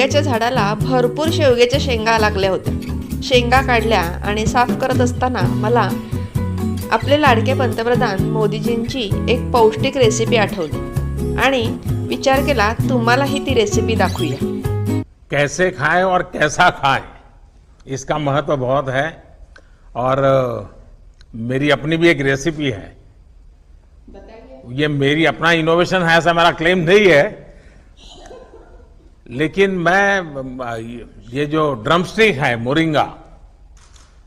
शेवग्याच्या झाडाला भरपूर शेवग्याच्या शेंगा लागल्या होत्या. शेंगा काढल्या आणि साफ करत असताना मला आपले लाडके पंतप्रधान मोदीजींची एक पौष्टिक रेसिपी आठवली आणि विचार केला तुम्हालाही ती रेसिपी दाखवूया. कैसे खाय और कैसा खाय इसका महत्त्व बहुत है और मेरी अपनी भी एक रेसिपी है। ये मेरी अपना इनोवेशन है ऐसा मेरा क्लेम नहीं है। लेकिन मैं ये जो ड्रमस्टिक है मोरिंगा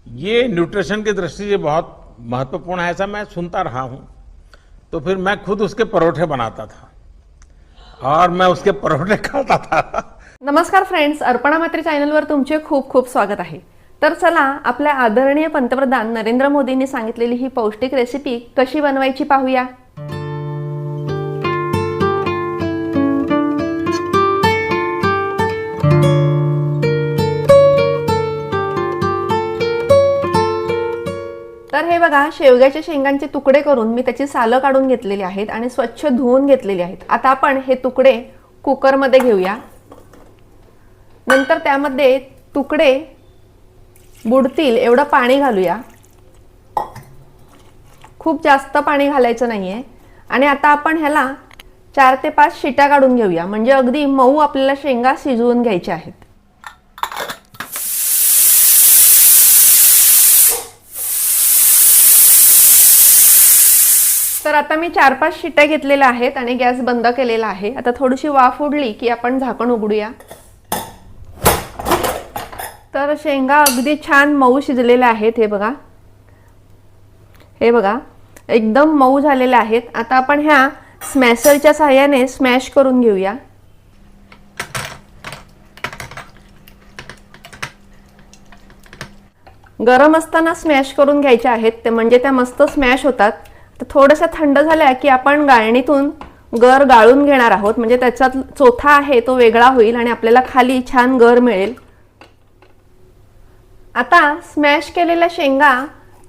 ये न्यूट्रिशन की दृष्टि से बहुत महत्त्वपूर्ण है ऐसा मैं सुनता रहा हूं। तो फिर मैं खुद उसके परोठे बनाता था। और मैं उसके परोठे खाता था। नमस्कार फ्रेंड्स अर्पणा मात्री चॅनलवर तुमचे खूप खूप स्वागत आहे. तर चला आपल्या आदरणीय पंतप्रधान नरेंद्र मोदींनी सांगितलेली ही पौष्टिक रेसिपी कशी बनवायची पाहूया. तर हे बघा शेवग्याच्या शेंगांचे तुकडे करून मी त्याची सालं काढून घेतलेली आहेत आणि स्वच्छ धुवून घेतलेली आहेत. आता आपण हे तुकडे कुकरमध्ये घेऊया. नंतर त्यामध्ये तुकडे बुडतील एवढं पाणी घालूया. खूप जास्त पाणी घालायचं नाहीये. आणि आता आपण ह्याला चार ते पाच शिट्या काढून घेऊया. म्हणजे अगदी मऊ आपल्याला शेंगा शिजवून घ्यायच्या आहेत. तर आता मी चार पाच शिट्ट्या घेतलेल्या आहेत आणि गॅस बंद केलेला आहे. आता थोडीशी वाफ उडली की आपण झाकण उघडूया. तर शेंगा अगदी छान मऊ शिजलेल्या आहेत हे बघा. हे बघा एकदम मऊ झालेल्या आहेत. आता आपण ह्या स्मॅशरच्या सहाय्याने स्मॅश करून घेऊया. गरम असताना स्मॅश करून घ्यायच्या आहेत ते म्हणजे त्या मस्त स्मॅश होतात. तर थोडंसं थंड झाल्या की आपण गाळणीतून गर गाळून घेणार आहोत. म्हणजे त्याच्यात चोथा आहे तो वेगळा होईल आणि आपल्याला खाली छान गर मिळेल. आता स्मॅश केलेल्या शेंगा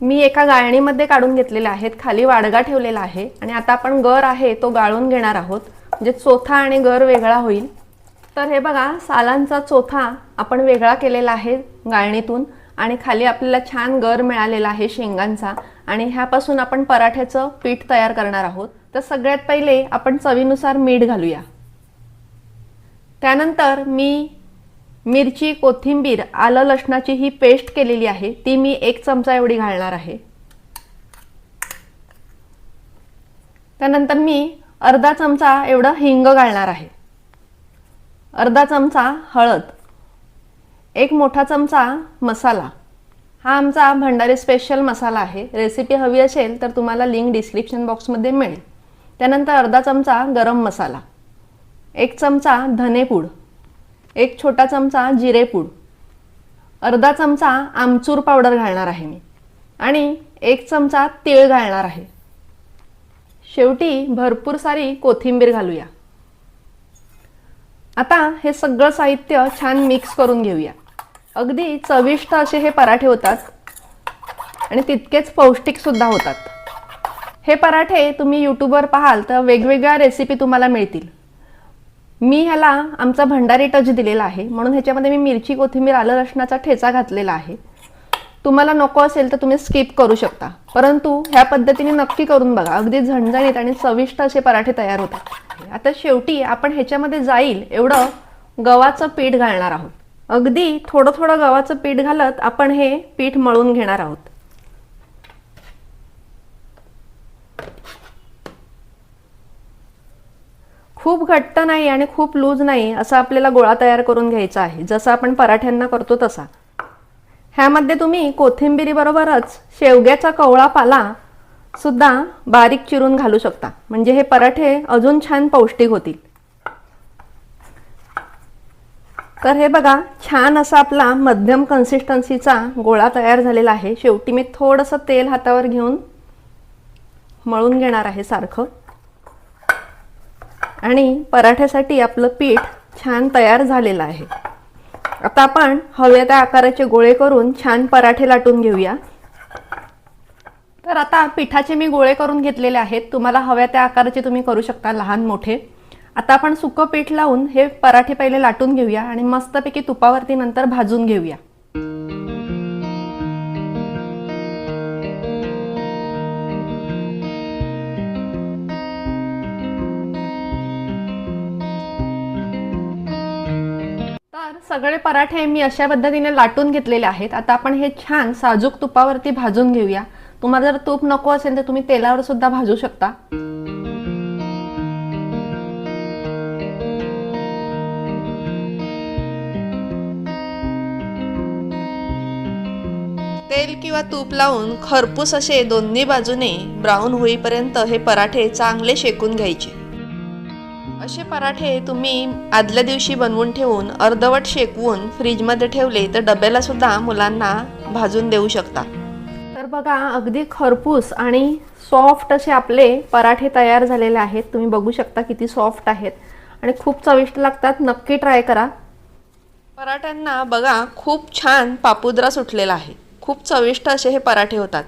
मी एका गाळणीमध्ये काढून घेतलेल्या आहेत. खाली वाडगा ठेवलेला आहे. आणि आता आपण गर आहे तो गाळून घेणार आहोत. म्हणजे चोथा आणि गर वेगळा होईल. तर हे बघा सालांचा चोथा आपण वेगळा केलेला आहे गाळणीतून. आणि खाली आपल्याला छान गर मिळालेला आहे शेंगांचा. आणि ह्यापासून आपण पराठ्याचं पीठ तयार करणार आहोत. तर सगळ्यात पहिले आपण चवीनुसार मीठ घालूया. त्यानंतर मी मिरची कोथिंबीर आलं लसणाची ही पेस्ट केलेली आहे. ती मी एक चमचा एवढी घालणार आहे. त्यानंतर मी अर्धा चमचा एवढं हिंग घालणार आहे. अर्धा चमचा हळद. एक मोठा चमचा मसाला. हा आमचा भंडारी स्पेशल मसाला आहे. रेसिपी हवी असेल तर तुम्हाला लिंक डिस्क्रिप्शन बॉक्समध्ये मिळेल. त्यानंतर अर्धा चमचा गरम मसाला एक चमचा धनेपूड एक छोटा चमचा जिरेपूड अर्धा चमचा आमचूर पावडर घालणार आहे मी आणि एक चमचा तीळ घालणार आहे. शेवटी भरपूर सारी कोथिंबीर घालूया. आता हे सगळं साहित्य छान मिक्स करून घेऊया. अगदी चविष्ट असे हे पराठे होतात आणि तितकेच पौष्टिकसुद्धा होतात. हे पराठे तुम्ही यूट्यूबवर पाहाल तर वेगवेगळ्या रेसिपी तुम्हाला मिळतील. मी ह्याला आमचा भंडारी टच दिलेला आहे. म्हणून ह्याच्यामध्ये मी मिरची कोथिंबीर आलं लसणाचा ठेचा घातलेला आहे. तुम्हाला नको असेल तर तुम्ही स्किप करू शकता. परंतु ह्या पद्धतीने नक्की करून बघा. अगदी झणझणीत आणि चविष्ट असे पराठे तयार होतात. आता शेवटी आपण ह्याच्यामध्ये जाईल एवढं गव्हाचं पीठ घालणार आहोत. अगदी थोडं थोडं गव्हाचं पीठ घालत आपण हे पीठ मळून घेणार आहोत. खूप घट्ट नाही आणि खूप लूज नाही असा आपल्याला गोळा तयार करून घ्यायचा आहे. जसं आपण पराठ्यांना करतो तसा. ह्यामध्ये तुम्ही कोथिंबिरीबरोबरच शेवग्याचा कवळा पाला सुद्धा बारीक चिरून घालू शकता. म्हणजे हे पराठे अजून छान पौष्टिक होतील. तर हे बघा छान असा आपला मध्यम कन्सिस्टन्सीचा गोळा तयार झालेला आहे. शेवटी मी थोडंसं तेल हातावर घेऊन मळून घेणार आहे सारखं. आणि पराठ्यासाठी आपलं पीठ छान तयार झालेलं आहे. आता आपण हव्या त्या आकाराचे गोळे करून छान पराठे लाटून घेऊया. तर आता पिठाचे मी गोळे करून घेतलेले आहेत. तुम्हाला हव्या त्या आकाराचे तुम्ही करू शकता लहान मोठे. आता आपण सुकं पीठ लावून हे पराठे पहिले लाटून घेऊया आणि मस्तपैकी तुपावरती नंतर भाजून घेऊया. तर सगळे पराठे मी अशा पद्धतीने लाटून घेतलेले आहेत. आता आपण हे छान साजूक तुपावरती भाजून घेऊया. तुम्हाला जर तूप नको असेल तर तुम्ही तेलावर सुद्धा भाजू शकता. तेल किंवा तूप लावून खरपूस असे दोन्ही बाजूने ब्राऊन होईपर्यंत हे पराठे चांगले शेकून घ्यायचे. असे पराठे तुम्ही आदल्या दिवशी बनवून ठेवून अर्धवट शेकवून फ्रीजमध्ये ठेवले तर डब्याला सुद्धा मुलांना भाजून देऊ शकता. तर बघा अगदी खरपूस आणि सॉफ्ट असे आपले पराठे तयार झालेले आहेत. तुम्ही बघू शकता किती सॉफ्ट आहेत आणि खूप चविष्ट लागतात. नक्की ट्राय करा. पराठ्यांना बघा खूप छान पापुद्रा सुटलेला आहे. खूप चविष्ट असे हे पराठे होतात.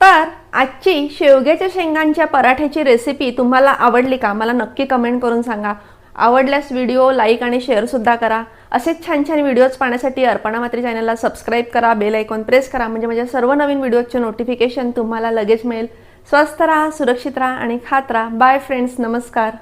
तर आजची शेवग्याच्या शेंगांच्या पराठ्याची रेसिपी तुम्हाला आवडली का? मला नक्की कमेंट करून सांगा. आवडल्यास व्हिडिओ लाईक आणि शेअरसुद्धा करा. असेच छान छान व्हिडिओज पाहण्यासाठी अर्पणा मात्री चॅनलला सबस्क्राईब करा. बेल आयकॉन प्रेस करा. म्हणजे माझ्या सर्व नवीन व्हिडिओचे नोटिफिकेशन तुम्हाला लगेच मिळेल. स्वस्थ राहा सुरक्षित राहा आणि खात राहा. बाय फ्रेंड्स नमस्कार.